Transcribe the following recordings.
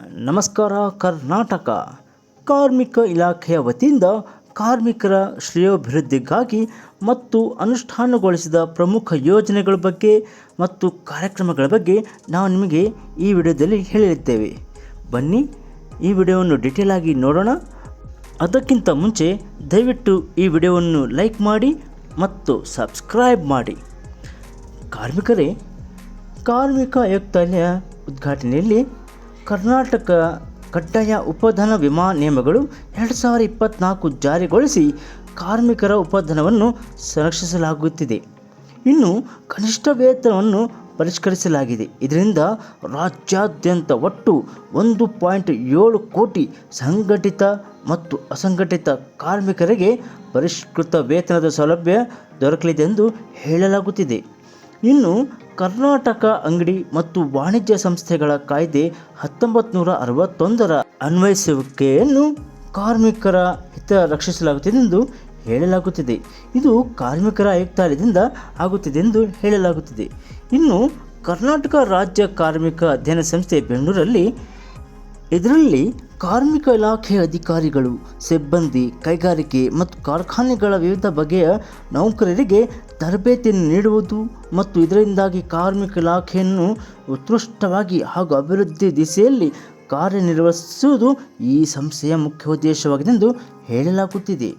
ನಮಸ್ಕಾರ, ಕರ್ನಾಟಕ. ಕಾರ್ಮಿಕ ಇಲಾಖೆಯ ವತಿಯಿಂದ ಕಾರ್ಮಿಕರ ಶ್ರೇಯೋಭಿವೃದ್ಧಿಗಾಗಿ ಮತ್ತು ಅನುಷ್ಠಾನಗೊಳಿಸಿದ ಪ್ರಮುಖ ಯೋಜನೆಗಳ ಬಗ್ಗೆ ಮತ್ತು ಕಾರ್ಯಕ್ರಮಗಳ ಬಗ್ಗೆ ನಾವು ನಿಮಗೆ ಈ ವಿಡಿಯೋದಲ್ಲಿ ಹೇಳಿರುತ್ತೇವೆ ಬನ್ನಿ, ಈ ವಿಡಿಯೋವನ್ನು ಡಿಟೇಲ್ ಆಗಿ ನೋಡೋಣ. ಅದಕ್ಕಿಂತ ಮುಂಚೆ ದಯವಿಟ್ಟು ಈ ವಿಡಿಯೋವನ್ನು ಲೈಕ್ ಮಾಡಿ ಮತ್ತು ಸಬ್ಸ್ಕ್ರೈಬ್ ಮಾಡಿ. ಕಾರ್ಮಿಕರೇ, ಕಾರ್ಮಿಕ ಆಯುಕ್ತಾಲಯ ಉದ್ಘಾಟನೆಯಲ್ಲಿ ಕರ್ನಾಟಕ ಕಡ್ಡಾಯ ಉಪಧನ ವಿಮಾ ನಿಯಮಗಳು ಎರಡು ಸಾವಿರ ಇಪ್ಪತ್ತ್ನಾಲ್ಕು ಜಾರಿಗೊಳಿಸಿ ಕಾರ್ಮಿಕರ ಉಪಧನವನ್ನು ಸಂರಕ್ಷಿಸಲಾಗುತ್ತಿದೆ. ಇನ್ನು ಕನಿಷ್ಠ ವೇತನವನ್ನು ಪರಿಷ್ಕರಿಸಲಾಗಿದೆ. ಇದರಿಂದ ರಾಜ್ಯಾದ್ಯಂತ ಒಟ್ಟು ಒಂದು ಪಾಯಿಂಟ್ ಏಳು ಕೋಟಿ ಸಂಘಟಿತ ಮತ್ತು ಅಸಂಘಟಿತ ಕಾರ್ಮಿಕರಿಗೆ ಪರಿಷ್ಕೃತ ವೇತನದ ಸೌಲಭ್ಯ ದೊರಕಲಿದೆ ಎಂದು ಹೇಳಲಾಗುತ್ತಿದೆ. ಇನ್ನು ಕರ್ನಾಟಕ ಅಂಗಡಿ ಮತ್ತು ವಾಣಿಜ್ಯ ಸಂಸ್ಥೆಗಳ ಕಾಯ್ದೆ ಹತ್ತೊಂಬತ್ತು ನೂರ ಅರವತ್ತೊಂದರ ಅನ್ವಯಿಸುವಿಕೆಯನ್ನು ಕಾರ್ಮಿಕರ ಹಿತ ರಕ್ಷಿಸಲಾಗುತ್ತಿದೆ ಎಂದು ಹೇಳಲಾಗುತ್ತಿದೆ. ಇದು ಕಾರ್ಮಿಕರ ಆಯುಕ್ತಾಲಯದಿಂದ ಆಗುತ್ತಿದೆ ಎಂದು ಹೇಳಲಾಗುತ್ತಿದೆ. ಇನ್ನು ಕರ್ನಾಟಕ ರಾಜ್ಯ ಕಾರ್ಮಿಕ ಅಧ್ಯಯನ ಸಂಸ್ಥೆ ಬೆಂಗಳೂರಲ್ಲಿ ಇದರಲ್ಲಿ ಕಾರ್ಮಿಕ ಇಲಾಖೆಯ ಅಧಿಕಾರಿಗಳು, ಸಿಬ್ಬಂದಿ, ಕೈಗಾರಿಕೆ ಮತ್ತು ಕಾರ್ಖಾನೆಗಳ ವಿವಿಧ ಬಗೆಯ ನೌಕರರಿಗೆ ತರಬೇತಿಯನ್ನು ನೀಡುವುದು ಮತ್ತು ಇದರಿಂದಾಗಿ ಕಾರ್ಮಿಕ ಇಲಾಖೆಯನ್ನು ಉತ್ಕೃಷ್ಟವಾಗಿ ಹಾಗೂ ಅಭಿವೃದ್ಧಿ ದಿಸೆಯಲ್ಲಿ ಕಾರ್ಯನಿರ್ವಹಿಸುವುದು ಈ ಸಂಸ್ಥೆಯ ಮುಖ್ಯ ಉದ್ದೇಶವಾಗಿದೆ ಎಂದು ಹೇಳಲಾಗುತ್ತಿದೆ.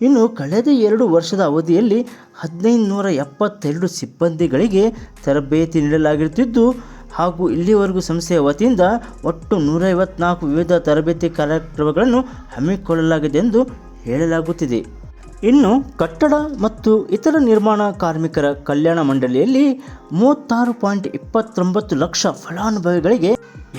ಇನ್ನು ಕಳೆದ ಎರಡು ವರ್ಷದ ಅವಧಿಯಲ್ಲಿ ಹದಿನೈದು ನೂರ ಎಪ್ಪತ್ತೆರಡು ಸಿಬ್ಬಂದಿಗಳಿಗೆ ತರಬೇತಿ ನೀಡಲಾಗಿರುತ್ತಿದ್ದು ಹಾಗೂ ಇಲ್ಲಿವರೆಗೂ ಸಂಸ್ಥೆಯ ವತಿಯಿಂದ ಒಟ್ಟು ನೂರ ಐವತ್ನಾಲ್ಕು ವಿವಿಧ ತರಬೇತಿ ಕಾರ್ಯಕ್ರಮಗಳನ್ನು ಹಮ್ಮಿಕೊಳ್ಳಲಾಗಿದೆ ಎಂದು ಹೇಳಲಾಗುತ್ತಿದೆ. ಇನ್ನು ಕಟ್ಟಡ ಮತ್ತು ಇತರ ನಿರ್ಮಾಣ ಕಾರ್ಮಿಕರ ಕಲ್ಯಾಣ ಮಂಡಳಿಯಲ್ಲಿ ಮೂವತ್ತಾರು ಪಾಯಿಂಟ್ ಇಪ್ಪತ್ತೊಂಬತ್ತು ಲಕ್ಷ ಫಲಾನುಭವಿಗಳಿಗೆ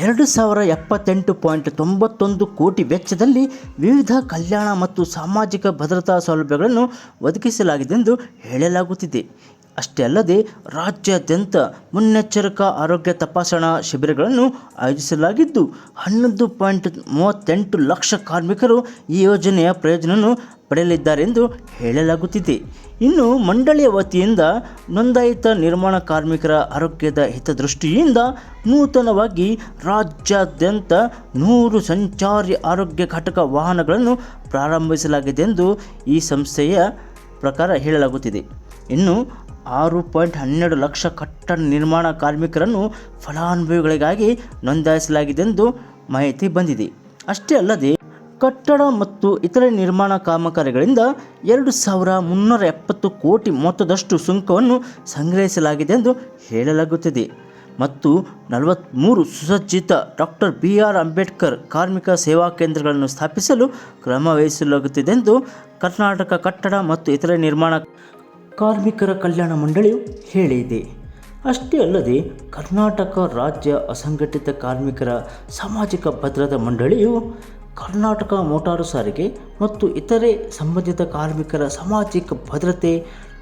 ಎರಡು ಸಾವಿರ ಎಪ್ಪತ್ತೆಂಟು ಪಾಯಿಂಟ್ ತೊಂಬತ್ತೊಂದು ಕೋಟಿ ವೆಚ್ಚದಲ್ಲಿ ವಿವಿಧ ಕಲ್ಯಾಣ ಮತ್ತು ಸಾಮಾಜಿಕ ಭದ್ರತಾ ಸೌಲಭ್ಯಗಳನ್ನು ಒದಗಿಸಲಾಗಿದೆ ಎಂದು ಹೇಳಲಾಗುತ್ತಿದೆ. ಅಷ್ಟೇ ಅಲ್ಲದೆ ರಾಜ್ಯಾದ್ಯಂತ ಮುನ್ನೆಚ್ಚರಿಕಾ ಆರೋಗ್ಯ ತಪಾಸಣಾ ಶಿಬಿರಗಳನ್ನು ಆಯೋಜಿಸಲಾಗಿದ್ದು, ಹನ್ನೊಂದು ಪಾಯಿಂಟ್ ಮೂವತ್ತೆಂಟು ಲಕ್ಷ ಕಾರ್ಮಿಕರು ಈ ಯೋಜನೆಯ ಪ್ರಯೋಜನವನ್ನು ಪಡೆಯಲಿದ್ದಾರೆ ಎಂದು ಹೇಳಲಾಗುತ್ತಿದೆ. ಇನ್ನು ಮಂಡಳಿಯ ವತಿಯಿಂದ ನೋಂದಾಯಿತ ನಿರ್ಮಾಣ ಕಾರ್ಮಿಕರ ಆರೋಗ್ಯದ ಹಿತದೃಷ್ಟಿಯಿಂದ ನೂತನವಾಗಿ ರಾಜ್ಯಾದ್ಯಂತ ನೂರು ಸಂಚಾರಿ ಆರೋಗ್ಯ ಘಟಕ ವಾಹನಗಳನ್ನು ಪ್ರಾರಂಭಿಸಲಾಗಿದೆ ಎಂದು ಈ ಸಂಸ್ಥೆಯ ಪ್ರಕಾರ ಹೇಳಲಾಗುತ್ತಿದೆ. ಇನ್ನು ಆರು ಪಾಯಿಂಟ್ ಹನ್ನೆರಡು ಲಕ್ಷ ಕಟ್ಟಡ ನಿರ್ಮಾಣ ಕಾರ್ಮಿಕರನ್ನು ಫಲಾನುಭವಿಗಳಿಗಾಗಿ ನೋಂದಾಯಿಸಲಾಗಿದೆ ಎಂದು ಮಾಹಿತಿ ಬಂದಿದೆ. ಅಷ್ಟೇ ಅಲ್ಲದೆ, ಕಟ್ಟಡ ಮತ್ತು ಇತರೆ ನಿರ್ಮಾಣ ಕಾಮಗಾರಿಗಳಿಂದ ಎರಡು ಸಾವಿರ ಮುನ್ನೂರ ಎಪ್ಪತ್ತು ಕೋಟಿ ಮೊತ್ತದಷ್ಟು ಸುಂಕವನ್ನು ಸಂಗ್ರಹಿಸಲಾಗಿದೆ ಎಂದು ಹೇಳಲಾಗುತ್ತಿದೆ. ಮತ್ತು ನಲವತ್ತ್ಮೂರು ಸುಸಜ್ಜಿತ ಡಾಕ್ಟರ್ ಬಿ ಆರ್ ಅಂಬೇಡ್ಕರ್ ಕಾರ್ಮಿಕ ಸೇವಾ ಕೇಂದ್ರಗಳನ್ನು ಸ್ಥಾಪಿಸಲು ಕ್ರಮ ವಹಿಸಲಾಗುತ್ತಿದೆ ಎಂದು ಕರ್ನಾಟಕ ಕಟ್ಟಡ ಮತ್ತು ಇತರೆ ನಿರ್ಮಾಣ ಕಾರ್ಮಿಕರ ಕಲ್ಯಾಣ ಮಂಡಳಿಯು ಹೇಳಿದೆ. ಅಷ್ಟೇ ಅಲ್ಲದೆ, ಕರ್ನಾಟಕ ರಾಜ್ಯ ಅಸಂಘಟಿತ ಕಾರ್ಮಿಕರ ಸಾಮಾಜಿಕ ಭದ್ರತಾ ಮಂಡಳಿಯು ಕರ್ನಾಟಕ ಮೋಟಾರು ಸಾರಿಗೆ ಮತ್ತು ಇತರೆ ಸಂಬಂಧಿತ ಕಾರ್ಮಿಕರ ಸಾಮಾಜಿಕ ಭದ್ರತೆ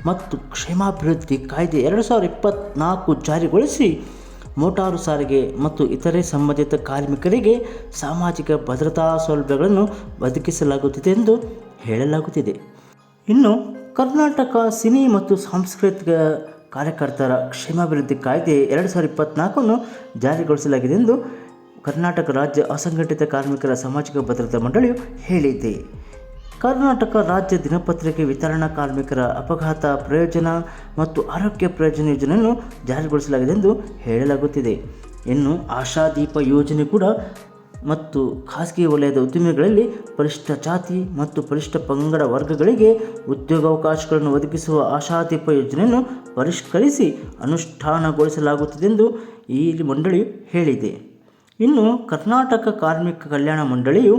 ಮತ್ತು ಕ್ಷೇಮಾಭಿವೃದ್ಧಿ ಕಾಯ್ದೆ ಎರಡು ಸಾವಿರದ ಇಪ್ಪತ್ತ್ನಾಲ್ಕು ಜಾರಿಗೊಳಿಸಿ ಮೋಟಾರು ಸಾರಿಗೆ ಮತ್ತು ಇತರೆ ಸಂಬಂಧಿತ ಕಾರ್ಮಿಕರಿಗೆ ಸಾಮಾಜಿಕ ಭದ್ರತಾ ಸೌಲಭ್ಯಗಳನ್ನು ಒದಗಿಸಲಾಗುತ್ತಿದೆ ಎಂದು ಹೇಳಲಾಗುತ್ತಿದೆ. ಇನ್ನು ಕರ್ನಾಟಕ ಸಿನಿ ಮತ್ತು ಸಾಂಸ್ಕೃತಿಕ ಕಾರ್ಯಕರ್ತರ ಕ್ಷೇಮಾಭಿವೃದ್ಧಿ ಕಾಯ್ದೆ ಎರಡು ಸಾವಿರದ ಇಪ್ಪತ್ತ್ನಾಲ್ಕನ್ನು ಜಾರಿಗೊಳಿಸಲಾಗಿದೆ ಎಂದು ಕರ್ನಾಟಕ ರಾಜ್ಯ ಅಸಂಘಟಿತ ಕಾರ್ಮಿಕರ ಸಾಮಾಜಿಕ ಭದ್ರತಾ ಮಂಡಳಿಯು ಹೇಳಿದೆ. ಕರ್ನಾಟಕ ರಾಜ್ಯ ದಿನಪತ್ರಿಕೆ ವಿತರಣಾ ಕಾರ್ಮಿಕರ ಅಪಘಾತ ಪ್ರಯೋಜನ ಮತ್ತು ಆರೋಗ್ಯ ಪ್ರಯೋಜನ ಯೋಜನೆಯನ್ನು ಜಾರಿಗೊಳಿಸಲಾಗಿದೆ ಎಂದು ಹೇಳಲಾಗುತ್ತಿದೆ. ಇನ್ನು ಆಶಾದೀಪ ಯೋಜನೆ ಕೂಡ ಮತ್ತು ಖಾಸಗಿ ವಲಯದ ಉದ್ದಿಮೆಗಳಲ್ಲಿ ಪರಿಶಿಷ್ಟ ಜಾತಿ ಮತ್ತು ಪರಿಶಿಷ್ಟ ಪಂಗಡ ವರ್ಗಗಳಿಗೆ ಉದ್ಯೋಗಾವಕಾಶಗಳನ್ನು ಒದಗಿಸುವ ಆಶಾದೀಪ ಯೋಜನೆಯನ್ನು ಪರಿಷ್ಕರಿಸಿ ಅನುಷ್ಠಾನಗೊಳಿಸಲಾಗುತ್ತಿದೆ ಎಂದು ಈ ಮಂಡಳಿಯು ಹೇಳಿದೆ. ಇನ್ನು ಕರ್ನಾಟಕ ಕಾರ್ಮಿಕ ಕಲ್ಯಾಣ ಮಂಡಳಿಯು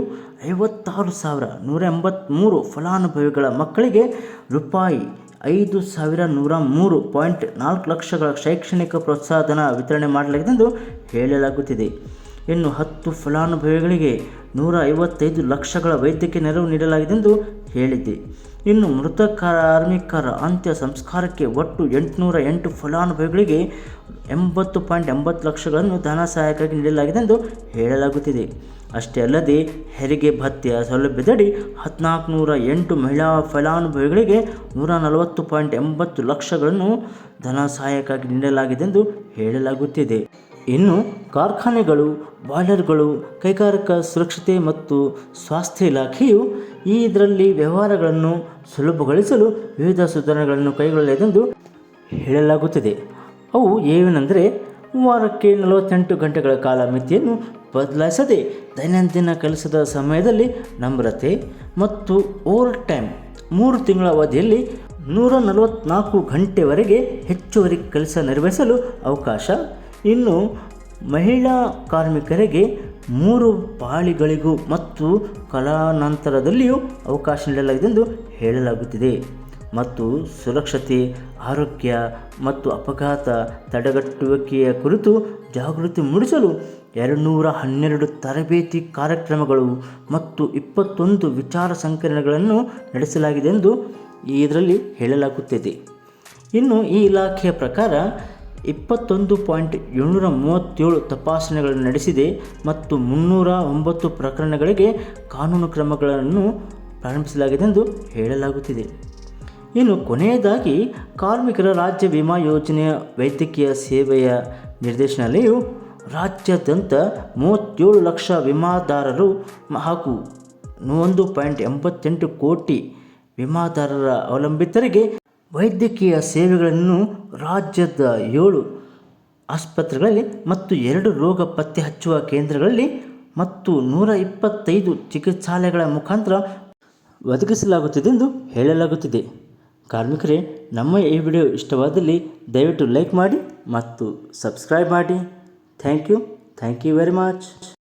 ಐವತ್ತಾರು ಸಾವಿರ ನೂರ ಎಂಬತ್ತ್ಮೂರು ಫಲಾನುಭವಿಗಳ ಮಕ್ಕಳಿಗೆ ರೂಪಾಯಿ ಐದು ಸಾವಿರ ನೂರ ಮೂರು ಪಾಯಿಂಟ್ ನಾಲ್ಕು ಲಕ್ಷಗಳ ಶೈಕ್ಷಣಿಕ ಪ್ರೋತ್ಸಾಹಧನ ವಿತರಣೆ ಮಾಡಲಾಗಿದೆ ಎಂದು ಹೇಳಲಾಗುತ್ತಿದೆ. ಇನ್ನು ಹತ್ತು ಫಲಾನುಭವಿಗಳಿಗೆ ನೂರ ಐವತ್ತೈದು ಲಕ್ಷಗಳ ವೈದ್ಯಕೀಯ ನೆರವು ನೀಡಲಾಗಿದೆ ಎಂದು ಹೇಳಿದೆ. ಇನ್ನು ಮೃತ ಕಾರ್ಮಿಕರ ಅಂತ್ಯ ಸಂಸ್ಕಾರಕ್ಕೆ ಒಟ್ಟು ಎಂಟುನೂರ ಎಂಟು ಫಲಾನುಭವಿಗಳಿಗೆ ಎಂಬತ್ತು ಪಾಯಿಂಟ್ ಎಂಬತ್ತು ಲಕ್ಷಗಳನ್ನು ಧನ ಸಹಾಯಕ್ಕಾಗಿ ನೀಡಲಾಗಿದೆ ಎಂದು ಹೇಳಲಾಗುತ್ತಿದೆ. ಅಷ್ಟೇ ಅಲ್ಲದೆ, ಹೆರಿಗೆ ಭತ್ಯೆ ಸೌಲಭ್ಯದಡಿ ಹದಿನಾಲ್ಕು ನೂರ ಎಂಟು ಮಹಿಳಾ ಫಲಾನುಭವಿಗಳಿಗೆ ನೂರ ನಲವತ್ತು ಪಾಯಿಂಟ್ ಎಂಬತ್ತು ಲಕ್ಷಗಳನ್ನು ಧನ ಸಹಾಯಕ್ಕಾಗಿ ನೀಡಲಾಗಿದೆ ಎಂದು ಹೇಳಲಾಗುತ್ತಿದೆ. ಇನ್ನು ಕಾರ್ಖಾನೆಗಳು, ಬಾಯ್ಲರ್ಗಳು, ಕೈಗಾರಿಕಾ ಸುರಕ್ಷತೆ ಮತ್ತು ಸ್ವಾಸ್ಥ್ಯ ಇಲಾಖೆಯು ಈ ಇದರಲ್ಲಿ ವ್ಯವಹಾರಗಳನ್ನು ಸುಲಭಗೊಳಿಸಲು ವಿವಿಧ ಸುಧಾರಣೆಗಳನ್ನು ಕೈಗೊಳ್ಳಲೆಂದು ಹೇಳಲಾಗುತ್ತದೆ. ಅವು ಏನೆಂದರೆ ವಾರಕ್ಕೆ ನಲವತ್ತೆಂಟು ಗಂಟೆಗಳ ಕಾಲ ಮಿತಿಯನ್ನು ಬದಲಾಯಿಸದೆ ದೈನಂದಿನ ಕೆಲಸದ ಸಮಯದಲ್ಲಿ ನಮ್ರತೆ ಮತ್ತು ಓವರ್ ಟೈಮ್ ಮೂರು ತಿಂಗಳ ಅವಧಿಯಲ್ಲಿ ನೂರ ನಲವತ್ತ್ನಾಲ್ಕು ಗಂಟೆವರೆಗೆ ಹೆಚ್ಚುವರಿ ಕೆಲಸ ನಿರ್ವಹಿಸಲು ಅವಕಾಶ ಇನ್ನು ಮಹಿಳಾ ಕಾರ್ಮಿಕರಿಗೆ ಮೂರು ಪಾಳಿಗಳಿಗೂ ಮತ್ತು ಕಲಾನಂತರದಲ್ಲಿಯೂ ಅವಕಾಶ ನೀಡಲಾಗಿದೆ ಎಂದು ಹೇಳಲಾಗುತ್ತಿದೆ. ಮತ್ತು ಸುರಕ್ಷತೆ, ಆರೋಗ್ಯ ಮತ್ತು ಅಪಘಾತ ತಡೆಗಟ್ಟುವಿಕೆಯ ಕುರಿತು ಜಾಗೃತಿ ಮೂಡಿಸಲು ಎರಡುನೂರ ಹನ್ನೆರಡು ತರಬೇತಿ ಕಾರ್ಯಕ್ರಮಗಳು ಮತ್ತು ಇಪ್ಪತ್ತೊಂದು ವಿಚಾರ ಸಂಕಿರಣಗಳನ್ನು ನಡೆಸಲಾಗಿದೆ ಎಂದು ಇದರಲ್ಲಿ ಹೇಳಲಾಗುತ್ತಿದೆ. ಇನ್ನು ಈ ಇಲಾಖೆಯ ಪ್ರಕಾರ ಇಪ್ಪತ್ತೊಂದು ಪಾಯಿಂಟ್ ಏಳ್ನೂರ ಮೂವತ್ತೇಳು ತಪಾಸಣೆಗಳನ್ನು ನಡೆಸಿದೆ ಮತ್ತು ಮುನ್ನೂರ ಒಂಬತ್ತು ಪ್ರಕರಣಗಳಿಗೆ ಕಾನೂನು ಕ್ರಮಗಳನ್ನು ಪ್ರಾರಂಭಿಸಲಾಗಿದೆ ಎಂದು ಹೇಳಲಾಗುತ್ತಿದೆ. ಇನ್ನು ಕೊನೆಯದಾಗಿ, ಕಾರ್ಮಿಕರ ರಾಜ್ಯ ವಿಮಾ ಯೋಜನೆಯ ವೈದ್ಯಕೀಯ ಸೇವೆಯ ನಿರ್ದೇಶನಾಲಯವು ರಾಜ್ಯಾದ್ಯಂತ ಮೂವತ್ತೇಳು ಲಕ್ಷ ವಿಮಾದಾರರು ಹಾಗೂ ಒಂದು ಪಾಯಿಂಟ್ ಎಂಬತ್ತೆಂಟು ಕೋಟಿ ವಿಮಾದಾರರ ಅವಲಂಬಿತರಿಗೆ ವೈದ್ಯಕೀಯ ಸೇವೆಗಳನ್ನು ರಾಜ್ಯದ ಏಳು ಆಸ್ಪತ್ರೆಗಳಲ್ಲಿ ಮತ್ತು ಎರಡು ರೋಗ ಪತ್ತೆ ಹಚ್ಚುವ ಕೇಂದ್ರಗಳಲ್ಲಿ ಮತ್ತು ನೂರ ಇಪ್ಪತ್ತೈದು ಚಿಕಿತ್ಸಾಲಯಗಳ ಮುಖಾಂತರ ಒದಗಿಸಲಾಗುತ್ತಿದೆ ಎಂದು ಹೇಳಲಾಗುತ್ತಿದೆ. ಕಾರ್ಮಿಕರೇ, ನಮ್ಮ ಈ ವಿಡಿಯೋ ಇಷ್ಟವಾದಲ್ಲಿ ದಯವಿಟ್ಟು ಲೈಕ್ ಮಾಡಿ ಮತ್ತು ಸಬ್ಸ್ಕ್ರೈಬ್ ಮಾಡಿ. Thank you. Thank you very much.